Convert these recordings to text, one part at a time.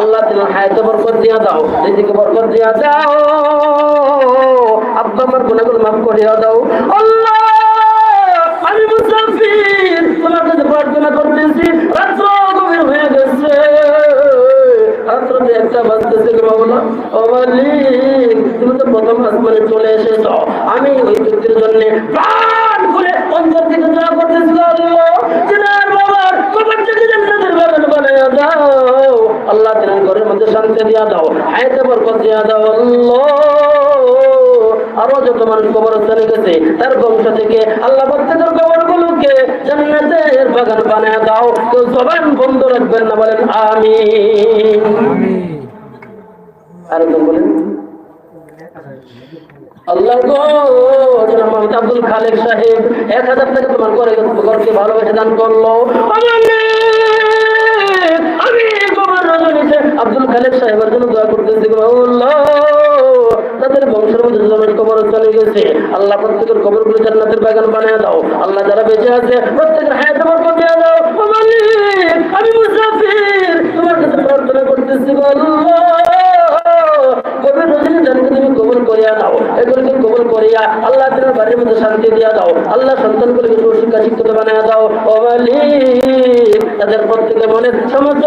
আল্লাহ তোমার হায়াতে বরকত দিয়া দাও রিজিকে বরকত দিয়া দাও আব্বা আমার গুনাহগুলো মাফ করিয়া দাও। আল্লাহ, আমি মুসাফির, তোমার কাছে প্রার্থনা করতেছি রাত্র গভীর হয়ে গেছে। একটা তুমি তো প্রথম আসমানে চলে এসেছ। আমি ওই ব্যক্তির জন্য প্রাণ খুলে অন্তর থেকে দোয়া করতেছি গো আল্লাহ জিনার বাবার কবর থেকে জান্নাতের বাগান বানায়া দাও আল্লাহ দিয়া দাও। হায়াতে বরকত দিয়া দাও আরও যত মানুষ গেছে, তার বংশ থেকে আল্লাহ কবরগুলোকে জান্নাতের বাগান বানায় দাও। তো জবান বন্ধ রাখবেন না, বলেন আমি আরেকজন বলেন, আল্লাহ গো আব্দুল খালেক সাহেব, এক হাজার টাকা তোমার ঘরে ঘরকে ভালোবেসে দান করল। কবর রজনীতে আব্দুল খালেক সাহেবের জন্য দোয়া করতেছি তাদের বংশের মধ্যে জমির কবর চলে গেছে। আল্লাহ প্রত্যেকের কবরগুলো জান্নাতের বাগান বানিয়ে দাও। আল্লাহ যারা বেঁচে আছে, প্রত্যেকের হায়াত বরকত দিয়ে দাও। আমি মুসাফির, তোমার কাছে প্রার্থনা করতেছি, আল্লাহ কবির রজনী জানকে তুমি কবুল করিয়া দাও। এগুলোকে করিয়া আল্লাহ তোমার বাড়ির মধ্যে শান্তি দিয়া দাও। আল্লাহ সন্তানগুলোকে সুশিক্ষা শিক্ষিত বানিয়ে দাও। তাদের প্রত্যেকের মনে সমস্ত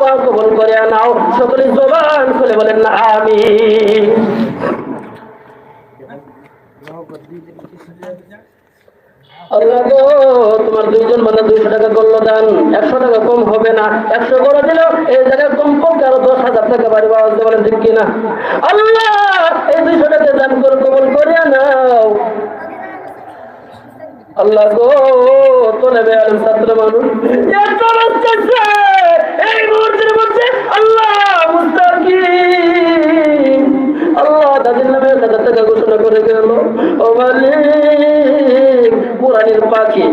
পাওয়া করিয়া নাও। সকলে জবান খুলে বলেন না আমি তোমার দুইজন মানে দুইশো টাকা করল দান। একশো টাকা কম হবে না। একশো করে দিলেও এই জায়গায় কম পক্ষে আরও দশ হাজার টাকা বাড়ি পাওয়া বলেন ঠিক কিনা? আল্লাহ এই দুইশো টাকা দান করে কবল করিয়া নাও আল্লাহ গো তো নেবে ছাত্র মানুষ। এই মুহূর্তের মধ্যে আল্লাহ মুস্তাকিম। আল্লাহ তাদের নামে ঘোষণা করে গেল। ও পুরানির পাখি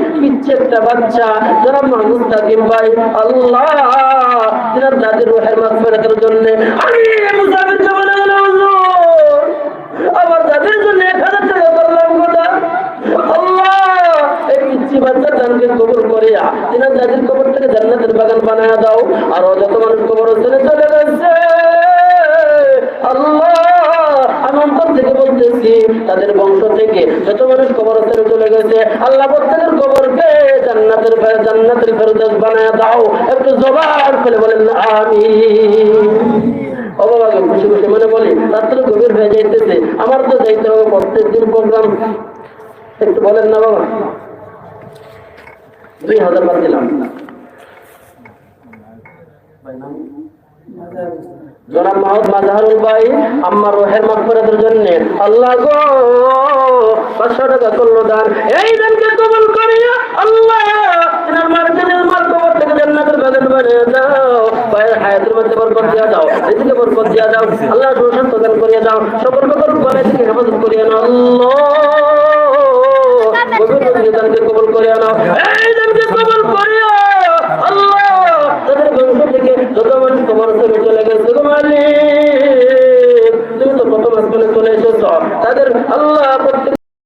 বাচ্চা, যারা মুস্তাকিম ভাই, আল্লাহ, যারা দাদির রোহের মাছ ফেরাতের জন্য আমি মুসাফির জমানা গেল আমার দাদির জন্য এক হাজার টাকা করলাম গোটা আল্লাহ এই পিচ্ছি বাচ্চার দানকে কবর করিয়া তিনার দাদির কবর থেকে জান্নাতের বাগান বানায় দাও। আর যত মানুষ কবর চলে চলে গেছে গভীর হয়ে আমার তো যাইতে হবে প্রত্যেক দিন প্রোগ্রাম একটু বলেন না বাবা। দুই হাজার বাদ দিলাম। জনাব মাহমুদ মাজাহারুল ভাই আমার রোহের জন্য আল্লাহ গো, পাঁচশো টাকা করল দান। এই দানকে করিয়া আল্লাহ দাও। দিয়া দাও দাও। আল্লাহ করিয়া দাও। সকল হেফাজত করিয়া নাও। আল্লাহ তুমি তাদেরকে কবল করে আনো এই কবল করে আল্লাহ তাদের বংশ থেকে যত মানুষ কবর চলে গেছে মালিক